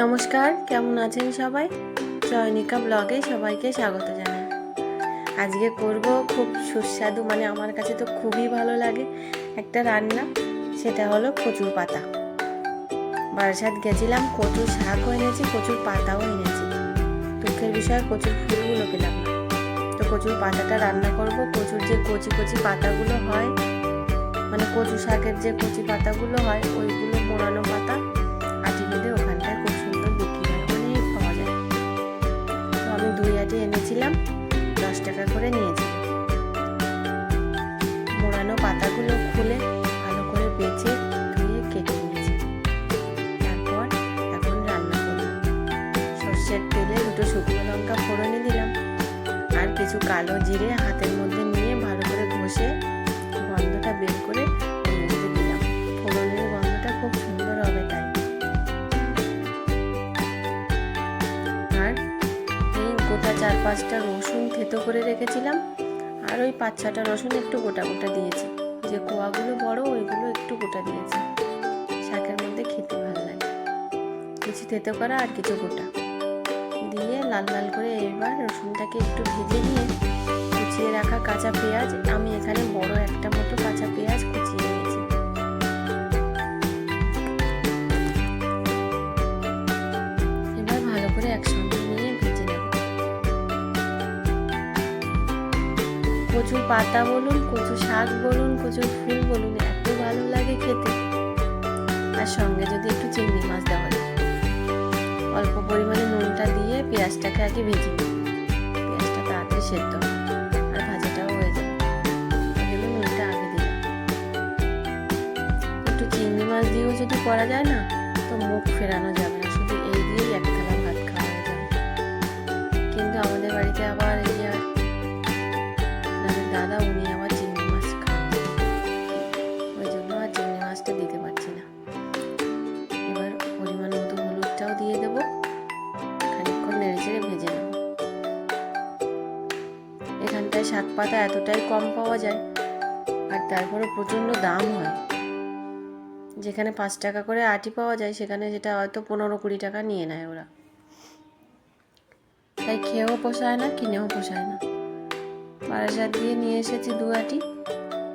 নমস্কার, কেমন আছেন সবাই? চয়নিকা ব্লগে সবাইকে স্বাগত জানাই। আজকে করব খুব সুস্বাদু মানে আমার কাছে তো খুবই ভালো লাগে একটা রান্না, সেটা হলো কচুর পাতা। বারাসাত গেছিলাম, কচুর শাকও এনেছি, কচুর পাতাও এনেছি। দুঃখের বিষয়ে, কচুর ফুলগুলো পেলাম তো কচুর পাতাটা রান্না করব, কচুর যে কচি কচি পাতাগুলো হয় মানে কচু শাকের যে কচি পাতাগুলো হয়, ওইগুলো মোড়ানো পাতা আমি এনেছিলাম, দশ টাকা করে নিয়েছি। মোড়ানো পাতাগুলো খুলে ভালো করে বেছে ধুয়ে কেটে নিয়েছি। তারপর এখন রান্না করব। সর্ষের তেলে দুটো শুকনো লঙ্কা ফোড়নে দিলাম। আর কিছু কালো জিরে হাতের মধ্যে নিয়ে ভালো করে ঘষে চার পাঁচটা রসুন থেতো করে রেখেছিলাম। আর ওই পাঁচ ছটা রসুন একটু গোটা গোটা দিয়েছি। যে কোয়াগুলো বড়, ওইগুলো একটু গোটা দিয়েছি। শাকের মধ্যে খেতে ভালো লাগে। কিছু থেতো করা আর কিছু গোটা। দিয়ে লাল লাল করে এবার রসুনটাকে একটু ভেজে নিয়ে কুচিয়ে রাখা কাঁচা পেঁয়াজ। আমি এখানে বড় একটা মতো কাঁচা পেঁয়াজ কুচিয়ে নিয়েছি। কচুর পাতা বলুন কচু শাক বলুন, কচুর ফুল বলুন, এত ভালো লাগে খেতে। আর সঙ্গে যদি একটু চিংড়ি মাছ দেওয়া যায়। অল্প পরিমাণে নুনটা দিয়ে পেঁয়াজটাকে আগে ভেজে পেঁয়াজটা তাড়াতাড়ি সেদ্ধ আর ভাজাটাও হয়ে জন্য নুনটা আগে দিলাম একটু চিংড়ি মাছ দিয়েও যদি করা যায় না, তো মুখ ফেরানো যাবে এখানটায় শাক পাতা এতটাই কম পাওয়া যায় আর তারপরে প্রচণ্ড দাম হয়। যেখানে পাঁচ টাকা করে আটি পাওয়া যায়, সেখানে যেটা হয়তো পনেরো কুড়ি টাকা নিয়ে নেয় ওরা। তাই খেয়েও পোষায় না, কিনেও পোষায় না। বারাসাত দিয়ে নিয়ে এসেছি দু আটি।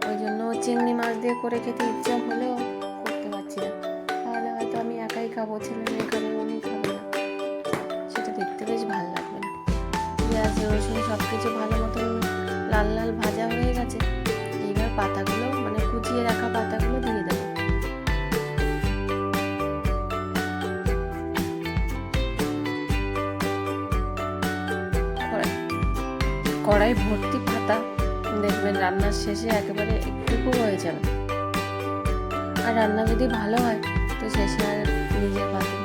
ওই জন্য চিংড়ি মাছ দিয়ে করে খেতে ইচ্ছা হলেও করতে পারছি না। তাহলে হয়তো আমি একাই খাব, ছেলে মেয়ে খাবে উনি না। সেটা দেখতে বেশ ভালো লাগবে না। পেঁয়াজ রসুন সব কিছু ভালো মতন লাল লাল ভাজা হয়ে গেছে, এইবার পাতাগুলো মানে কুচিয়ে রাখা পাতাগুলো দিয়ে দেবো। কড়াই- ভর্তি পাতা, দেখবেন রান্নার শেষে একেবারে একটুকু হয়ে যাবে। আর রান্না যদি ভালো হয়, তো শেষে আর নিজের পাতে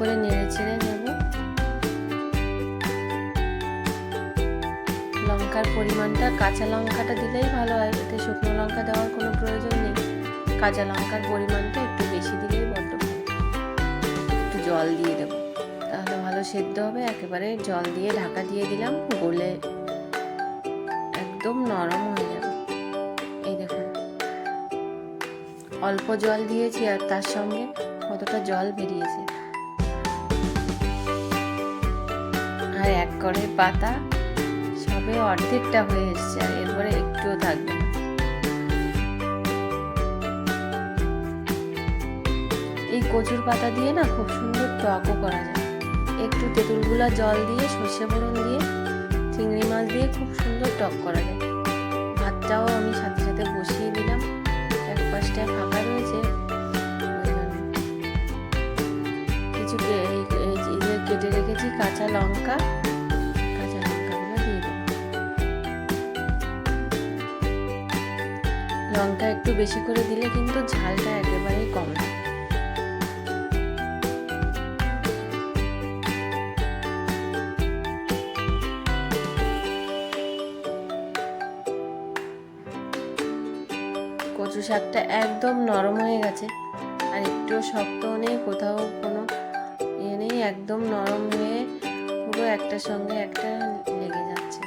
করে নেড়ে চেড়ে নেব। লঙ্কার পরিমাণটা কাঁচা লঙ্কাটা দিলেই ভালো হয়, এতে শুকনো লঙ্কা দেওয়ার কোনো প্রয়োজন নেই। কাঁচা লঙ্কার পরিমাণটা একটু বেশি দিলেই বড্ড একটু জল দিয়ে দেবো, তাহলে ভালো সেদ্ধ হবে। একেবারে জল দিয়ে ঢাকা দিয়ে দিলাম, গলে একদম নরম হয়ে যাবে। এই দেখুন। অল্প জল দিয়েছি আর তার সঙ্গে কতটা জল বেরিয়েছে। আর এক করে পাতা, সবে অর্ধেকটা হয়ে এসছে আর এরপরে একটুও থাকবে না। এই কচুর পাতা দিয়ে না খুব সুন্দর টকও করা যায়। একটু তেঁতুলগুলা জল দিয়ে, সর্ষে ফোড়ন দিয়ে, চিংড়ি মাছ দিয়ে খুব সুন্দর টক করা যায়। ভাতটাও আমি সাথে সাথে বসিয়ে দিলাম। এক পাশটায় ফাঁকা কাঁচা লঙ্কা, কাঁচা লঙ্কাগুলো দিয়ে লঙ্কা একটু বেশি করে দিলে কিন্তু ঝালটা একেবারেই কম কচু শাকটা একদম নরম হয়ে গেছে, আর একটু শক্ত নেই, কোথাও একদম নরম হয়ে পুরো একটার সঙ্গে একটা লেগে যাচ্ছে।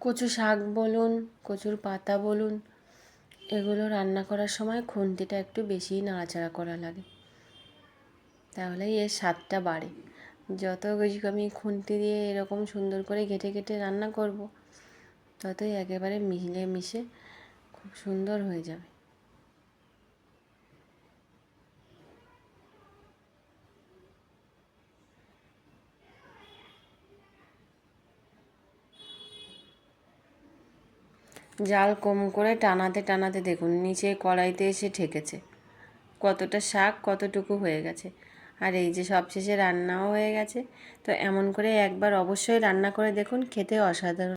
কচু শাক বলুন, কচুর পাতা বলুন, এগুলো রান্না করার সময় খুন্তিটা একটু বেশি নাড়াচাড়া করা লাগে। তাহলে এর স্বাদটা বাড়ে। যত কিছু আমি খুন্তি দিয়ে এরকম সুন্দর করে ঘেটে ঘেটে রান্না করব ততই একেবারে মিলে মিশে খুব সুন্দর হয়ে যাবে। জাল কম করে টানাতে টানাতে দেখুন, নিচে কড়াইতে এসে ঠেকেছে। কতটা শাক কতটুকু হয়ে গেছে। আর এই যে সবশেষে রান্নাও হয়ে গেছে। তো এমন করে একবার অবশ্যই রান্না করে দেখুন, খেতে অসাধারণ।